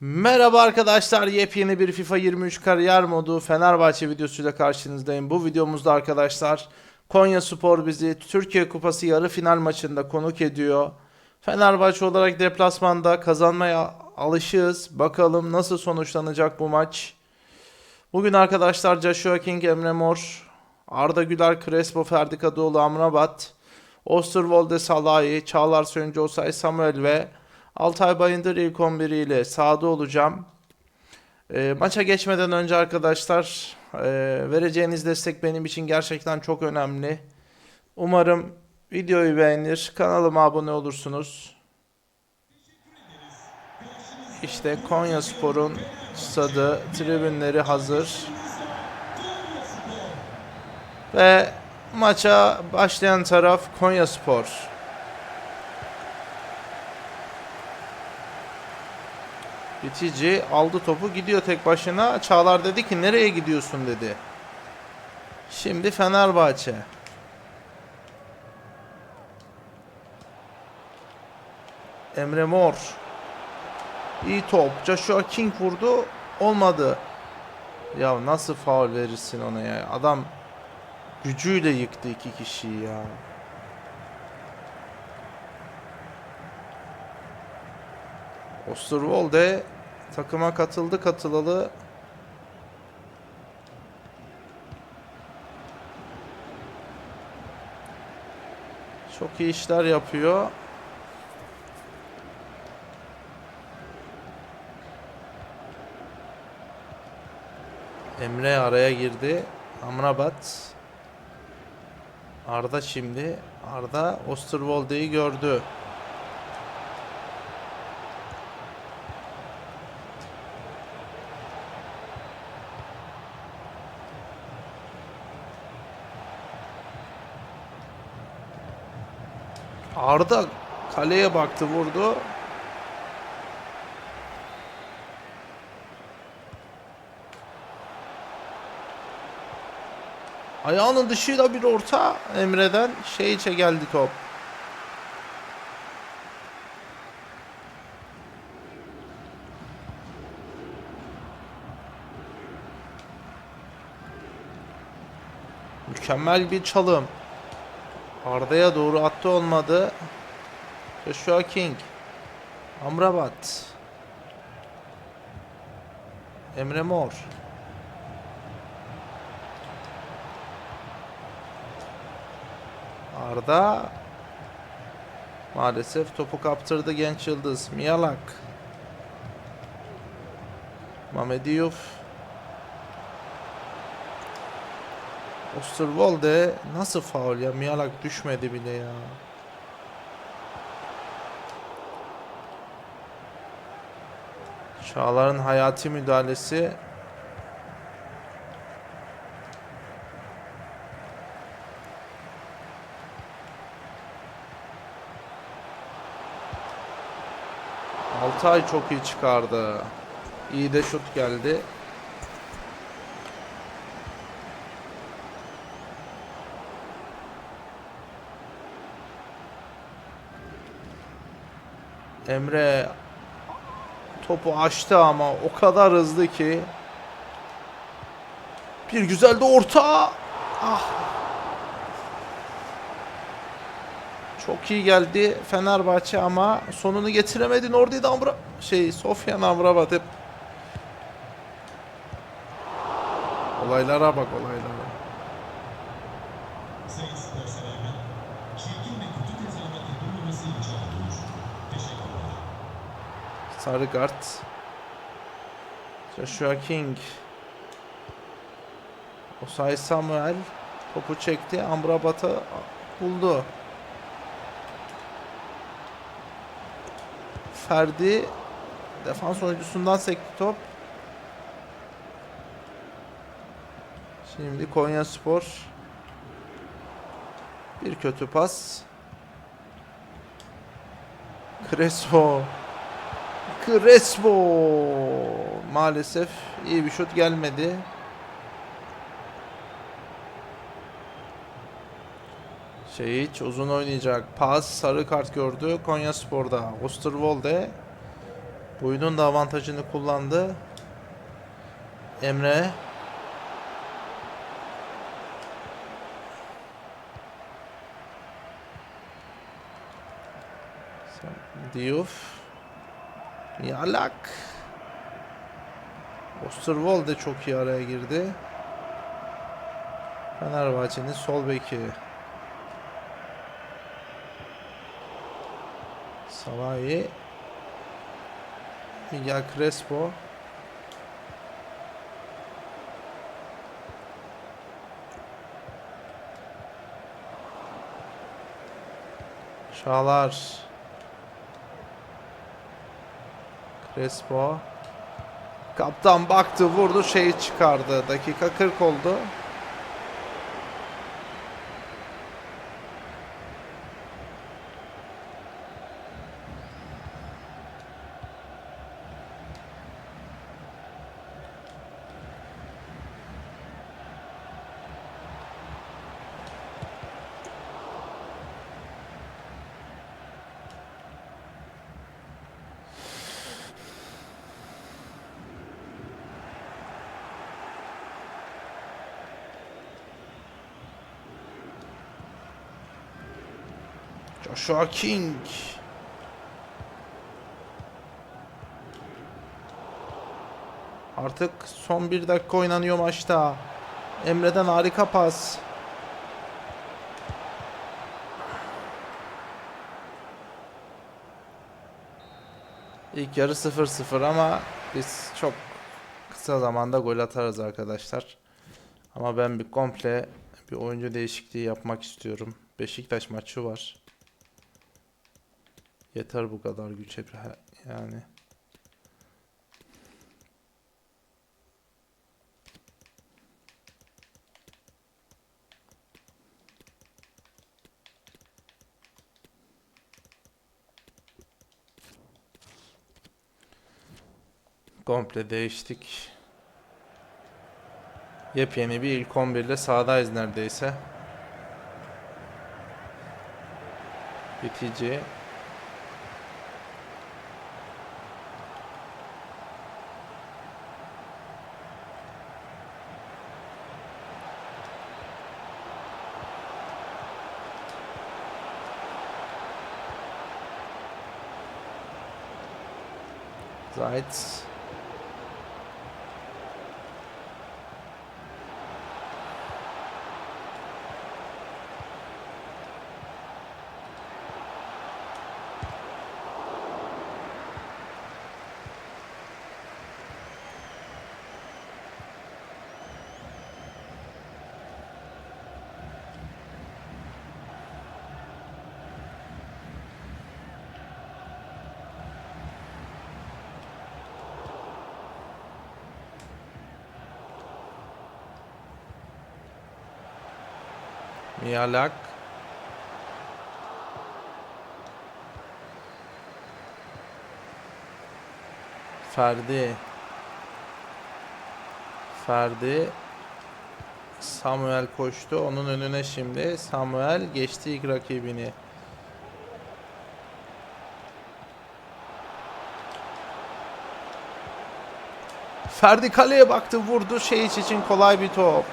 Merhaba arkadaşlar yepyeni bir FIFA 23 kariyer modu Fenerbahçe videosuyla karşınızdayım. Bu videomuzda arkadaşlar Konya Spor bizi Türkiye Kupası yarı final maçında konuk ediyor. Fenerbahçe olarak deplasmanda kazanmaya alışığız. Bakalım nasıl sonuçlanacak bu maç. Bugün arkadaşlar Joshua King, Emre Mor, Arda Güler, Crespo, Ferdi Kadıoğlu, Amrabat, Osterwolde Salahi, Çağlar Söyüncü, Osay Samuel ve Altay Bayındır ilk 11 ile sahada olacağım. E, maça geçmeden önce arkadaşlar e, vereceğiniz destek benim için gerçekten çok önemli. Umarım videoyu beğenir, kanalıma abone olursunuz. İşte Konya Spor'un stadı, tribünleri hazır. Ve maça başlayan taraf Konya Spor. Bitici aldı topu gidiyor tek başına. Çağlar dedi ki nereye gidiyorsun dedi. Şimdi Fenerbahçe. Emre Mor. İyi top. Joshua King vurdu. Olmadı. Ya nasıl faul verirsin ona ya? Adam gücüyle yıktı iki kişiyi ya. Osterwolde takıma katıldı katılalı. Çok iyi işler yapıyor. Emre araya girdi. Amrabat. Arda şimdi. Arda Osterwolde'yi gördü. Arda kaleye baktı vurdu. Ayağının dışıyla bir orta Emre'den şey içe geldi top. Mükemmel bir çalım. Arda'ya doğru attı olmadı. Joshua King. Amrabat. Emre Mor. Arda maalesef topu kaptırdı genç yıldız. Miyalak. Mamediyuf. Osterwolde nasıl faul ya? Miyalak düşmedi bile ya. Çağlar'ın hayati müdahalesi Altay çok iyi çıkardı. İyi de şut geldi. Emre topu açtı ama o kadar hızlı ki bir güzel de orta. Ah. Çok iyi geldi Fenerbahçe ama sonunu getiremedi. Nordi Amra şey Sofyan Amrabat hep Olaylara bak olaylara. Sarı kart. Joshua King. Osay Samuel topu çekti. Amrabat'ı buldu. Ferdi defans oyuncusundan sekti top. Şimdi Konya Spor bir kötü pas. Crespo Crespo maalesef iyi bir şut gelmedi. Şey hiç uzun oynayacak. Pas sarı kart gördü Konya Spor'da. Osterwolde Boyunun da avantajını kullandı. Emre. Diouf. Yalak. Osterwold de çok iyi araya girdi. Fenerbahçe'nin sol beki. Salahi. Miguel Crespo. Çağlar. Crespo. Kaptan baktı vurdu şeyi çıkardı. Dakika 40 oldu. Joshua King. Artık son bir dakika oynanıyor maçta. Emre'den harika pas. İlk yarı 0-0 ama biz çok kısa zamanda gol atarız arkadaşlar. Ama ben bir komple bir oyuncu değişikliği yapmak istiyorum. Beşiktaş maçı var. Yeter bu kadar güç hep yani. Komple değiştik. Yepyeni bir ilk 11 ile sahadayız neredeyse. Bitici. Zayt. Mialak. Ferdi. Ferdi. Samuel koştu. Onun önüne şimdi. Samuel geçti ilk rakibini. Ferdi kaleye baktı vurdu. Şey için kolay bir top.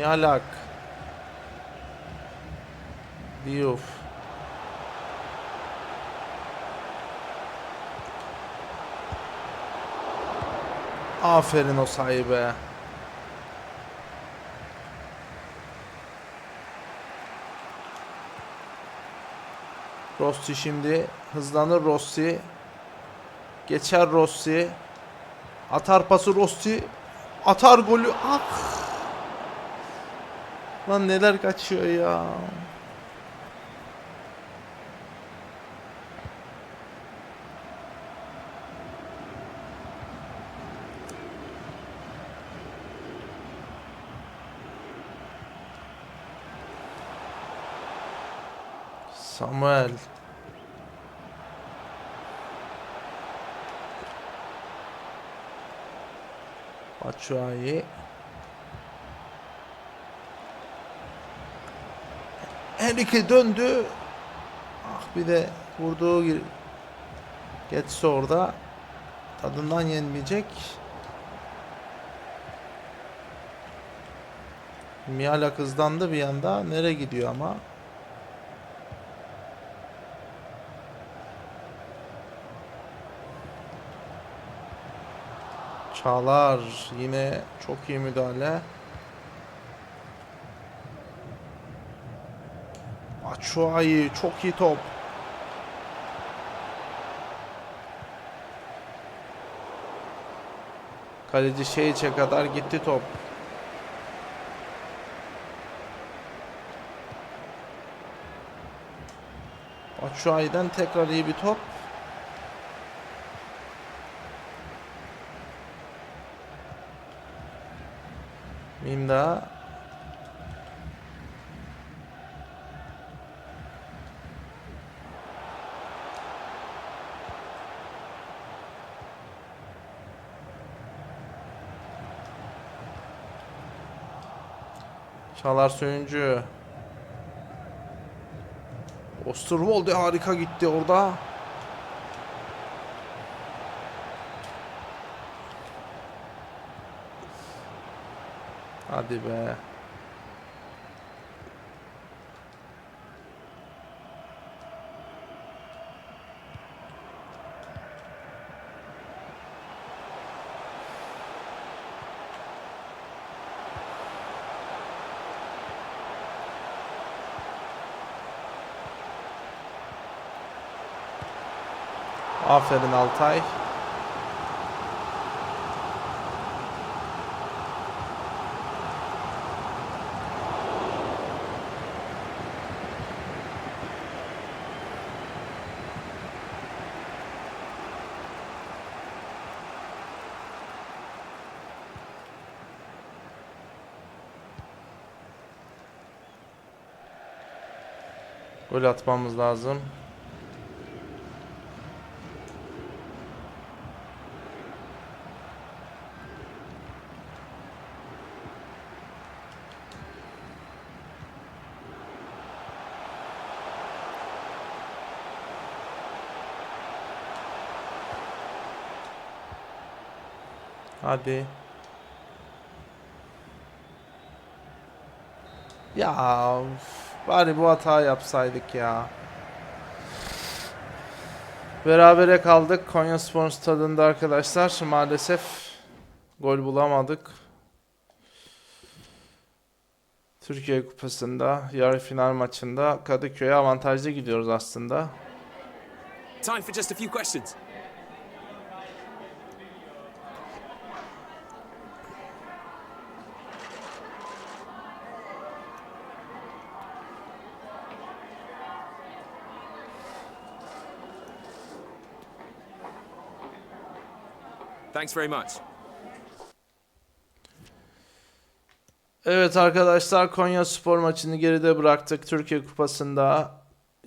Mialak. Diouf. Aferin o sahibe. Rossi şimdi hızlanır Rossi. Geçer Rossi. Atar pası Rossi. Atar golü. Ah! Lan neler kaçıyor ya. Samuel. Batshuayi. Enrique döndü. Ah bir de vurduğu gir- orada tadından yenmeyecek. Miala hızlandı bir anda. Nereye gidiyor ama? Çağlar yine çok iyi müdahale. Açuayı çok iyi top. Kaleci Şeyç'e kadar gitti top. Açuay'dan tekrar iyi bir top. Mimda Çağlar Söyüncü. Osterwolde harika gitti orada. Hadi be. Aferin Altay. Gol atmamız lazım. Hadi. Ya bari bu hata yapsaydık ya. Berabere kaldık Konya Spor Stadı'nda arkadaşlar. Maalesef gol bulamadık. Türkiye Kupası'nda yarı final maçında Kadıköy'e avantajlı gidiyoruz aslında. Time for just a few questions. Thanks very much. Evet arkadaşlar Konya Spor maçını geride bıraktık. Türkiye Kupası'nda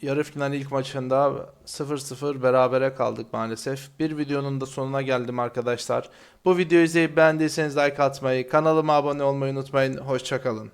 yarı final ilk maçında 0-0 berabere kaldık maalesef. Bir videonun da sonuna geldim arkadaşlar. Bu videoyu izleyip beğendiyseniz like atmayı, kanalıma abone olmayı unutmayın. Hoşçakalın.